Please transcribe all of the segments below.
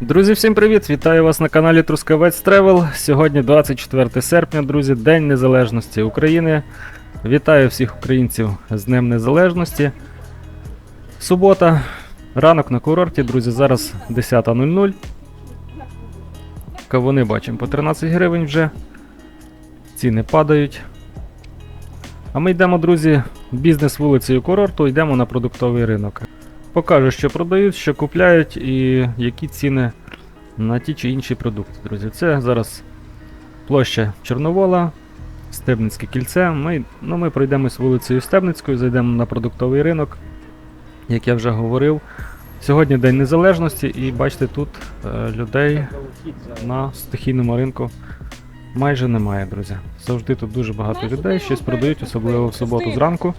Друзі, всім привіт! Вітаю вас на каналі Трускавець Тревел. Сьогодні 24 серпня, друзі, День Незалежності України. Вітаю всіх українців з Днем Незалежності. Субота, ранок на курорті, друзі, зараз 10.00. Кавуни бачимо по 13 гривень вже. Ціни падають. А ми йдемо, друзі, бізнес вулицею курорту, йдемо на продуктовий ринок. Покажу, що продають, що купляють і які ціни на ті чи інші продукти, друзі. Це зараз площа Чорновола, Стебницьке кільце. Ми, ну, ми пройдемось вулицею Стебницькою, зайдемо на продуктовий ринок, як я вже говорив. Сьогодні День Незалежності, і бачите, тут е, людей на стихійному ринку майже немає, друзі. Завжди тут дуже багато людей, щось продають, особливо в суботу зранку.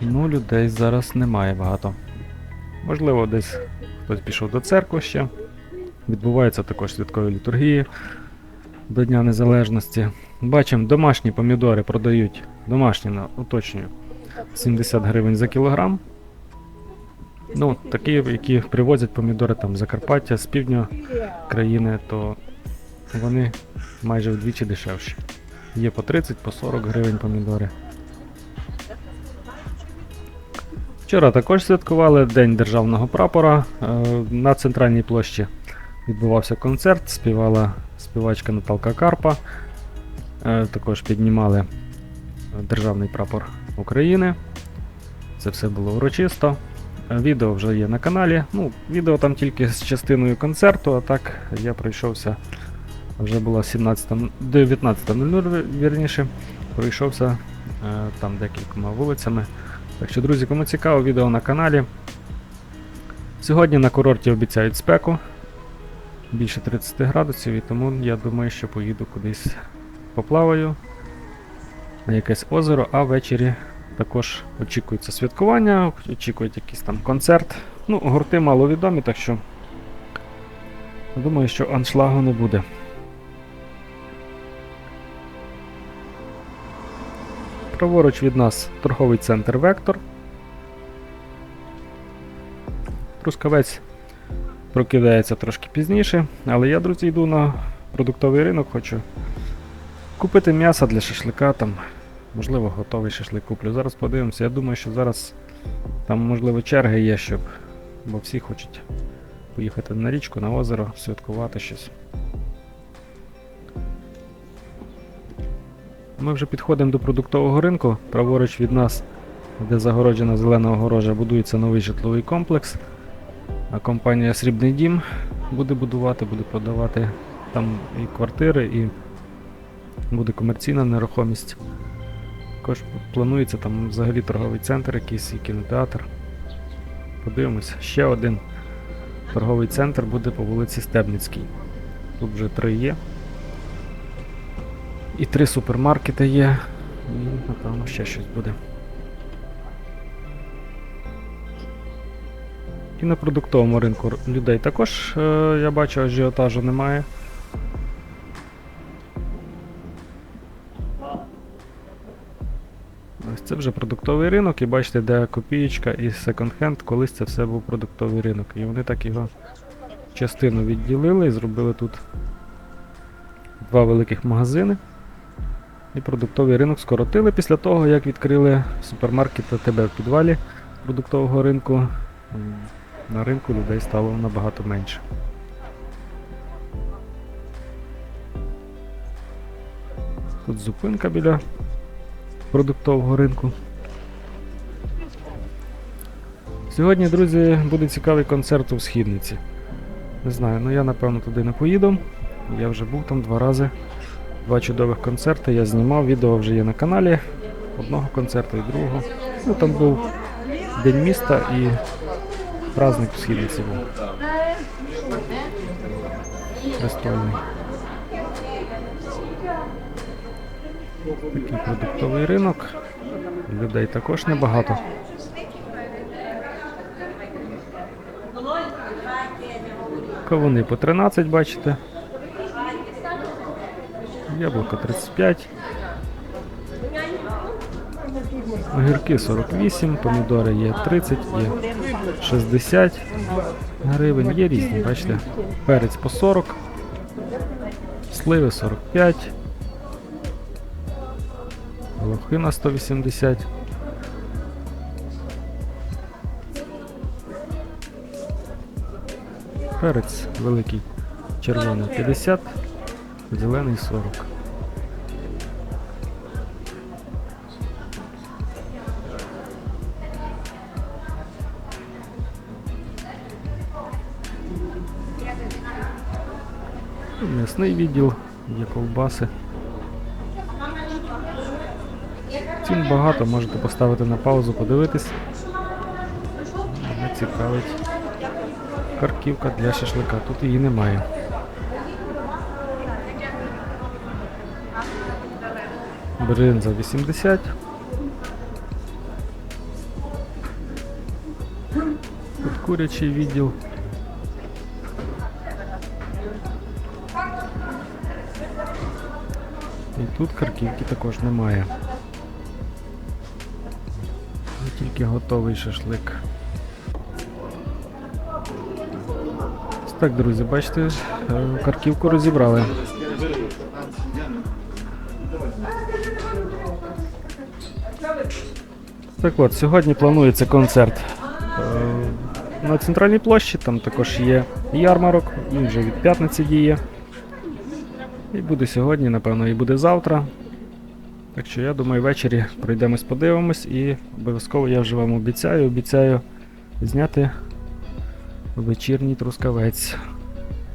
Ну, людей зараз немає багато. Можливо, десь хтось пішов до церкви ще. Відбуваються також святкові літургії до Дня Незалежності. Бачимо, домашні помідори продають, домашні, уточнюю, 70 гривень за кілограм. Ну, такі, які привозять помідори там Закарпаття, з півдня країни, то вони майже вдвічі дешевші. Є по 30, по 40 гривень помідори. Вчора також святкували День державного прапора. Е, На центральній площі відбувався концерт, співала співачка Наталка Карпа. Е, Також піднімали державний прапор України. Це все було урочисто. Е, Відео вже є на каналі. Ну, відео там тільки з частиною концерту, а так я пройшовся. Вже було 19.00, вірніше. Пройшовся там декількома вулицями. Так що, друзі, кому цікаво, відео на каналі. Сьогодні на курорті обіцяють спеку. Більше 30 градусів, і тому я думаю, що поїду кудись поплаваю на якесь озеро, а ввечері також очікується святкування, очікують якийсь там концерт. Ну, гурти маловідомі, так що думаю, що аншлагу не буде. Праворуч від нас торговий центр Вектор. Трускавець прокидається трошки пізніше, але я, друзі, йду на продуктовий ринок, хочу купити м'ясо для шашлика, там, можливо, готовий шашлик куплю. Зараз подивимося. Я думаю, що зараз там, можливо, черги є, щоб. Бо всі хочуть поїхати на річку, на озеро, святкувати щось. Ми вже підходимо до продуктового ринку. Праворуч від нас, де загороджена зелена огорожа, будується новий житловий комплекс. А компанія Срібний Дім буде будувати, буде продавати там і квартири, і буде комерційна нерухомість. Також планується там взагалі торговий центр якийсь і кінотеатр. Подивимось, ще один торговий центр буде по вулиці Стебницькій. Тут вже три є. І три супермаркети є. І, напевно, ще щось буде. І на продуктовому ринку людей також, е, я бачу, ажіотажу немає. Ось це вже продуктовий ринок, і бачите, де копієчка і секонд-хенд, колись це все був продуктовий ринок. І вони так його частину відділили і зробили тут два великих магазини. І продуктовий ринок скоротили після того, як відкрили супермаркет ТБ в підвалі продуктового ринку. На ринку людей стало набагато менше. Тут зупинка біля продуктового ринку. Сьогодні, друзі, буде цікавий концерт у східниці. Не знаю, ну я напевно туди не поїду. Я вже був там два рази. Два чудових концерти я знімав, відео вже є на каналі. Одного концерту і другого. Ну там був День міста і праздник східниці був. Престольний. Такий продуктовий ринок. Людей також небагато. Кавуни по 13, бачите. Яблуко 35. Огірки 48, помідори є 30, є 60 гривень. Є різні, бачите. Перець по 40, сливи 45, лохина 180. Перець великий червоний 50, зелений 40. М'ясний відділ, є ковбаси. Цін багато, можете поставити на паузу, подивитись. Мене цікавить карківка для шашлика. Тут її немає. Бринза 80. Тут курячий відділ. І тут карківки також немає. Тільки готовий шашлик. Так, друзі, бачите, е, карківку розібрали. Так от, сьогодні планується концерт е, на центральній площі, там також є ярмарок, він вже від п'ятниці діє. І буде сьогодні, напевно, і буде завтра. Так що я думаю, ввечері пройдемось, подивимось і обов'язково я вже вам обіцяю, обіцяю зняти вечірній трускавець.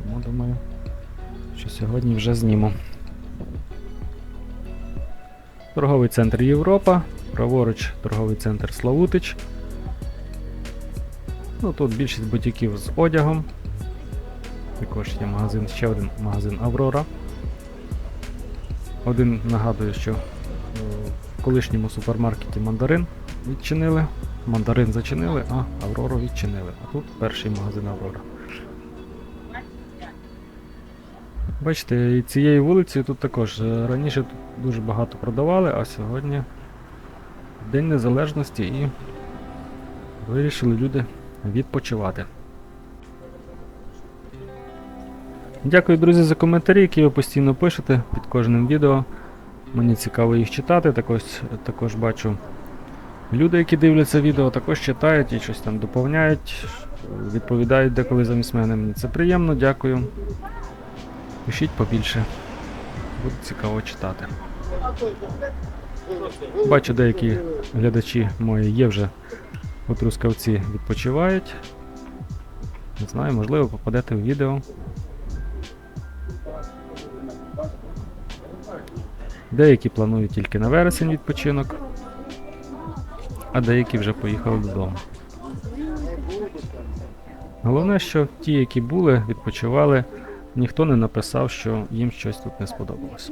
Тому думаю, що сьогодні вже зніму. Торговий центр Європа, праворуч торговий центр Славутич. Ну, тут більшість бутіків з одягом. Також є магазин, ще один магазин Аврора. Один нагадую, що в колишньому супермаркеті мандарин відчинили. Мандарин зачинили, а Аврору відчинили. А тут перший магазин Аврора. Бачите, і цією вулицею тут також. е, Раніше тут дуже багато продавали, а сьогодні День Незалежності і вирішили люди відпочивати. Дякую, друзі, за коментарі, які ви постійно пишете під кожним відео. Мені цікаво їх читати. Також, також бачу люди, які дивляться відео, також читають і щось там доповняють, відповідають деколи замість мене. Мені це приємно, дякую. Пишіть побільше. Буде цікаво читати. Бачу, деякі глядачі мої є вже у Трускавці відпочивають. Не знаю, можливо, попадете в відео. Деякі планують тільки на вересень відпочинок, а деякі вже поїхали додому. Головне, що ті, які були, відпочивали, ніхто не написав, що їм щось тут не сподобалось.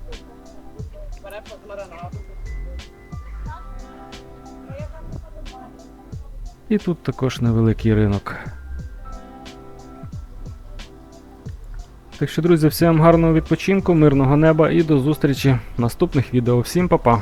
І тут також невеликий ринок. Так що, друзі, всім гарного відпочинку, мирного неба і до зустрічі в наступних відео. Всім па-па!